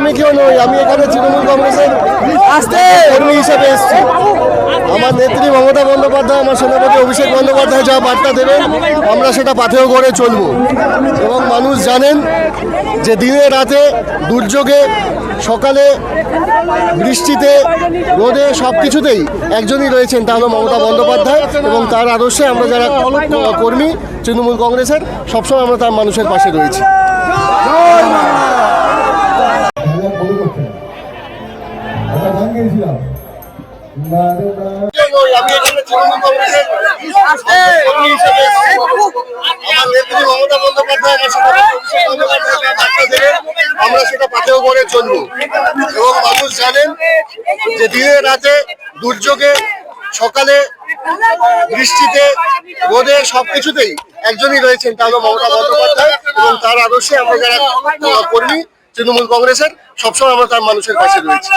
আমি কেউ নই আমি এখানে তৃণমূল কংগ্রেসের কর্মী হিসেবে এসেছি আমার নেত্রী মমতা বন্দ্যোপাধ্যায় আমার সেনাপতি অভিষেক বন্দ্যোপাধ্যায় যা বার্তা দেবেন আমরা সেটা পাথেয় করে চলবো এবং মানুষ জানেন যে দিনে রাতে দুর্যোগে সকালে বৃষ্টিতে রোদে সব কিছুতেই একজনই রয়েছেন তা হলো মমতা বন্দ্যোপাধ্যায় এবং তার আদর্শে আমরা যারা কর্মী তৃণমূল কংগ্রেসের সবসময় আমরা তার মানুষের পাশে রয়েছি গেয়েছিলাম আমার সেটা পাথেয় করে চলবো। এবং মানুষ জানেন যে দিনে রাতে দুর্যোগে, সকালে বৃষ্টিতে, রোদে সবকিছুতেই একজনই রয়েছেন তা হলো মমতা বন্দ্যোপাধ্যায় এবং তার আদর্শে আমরা যারা কর্মী, তৃণমূল কংগ্রেসের, সবসময় আমরা তার মানুষের পাশে রয়েছি।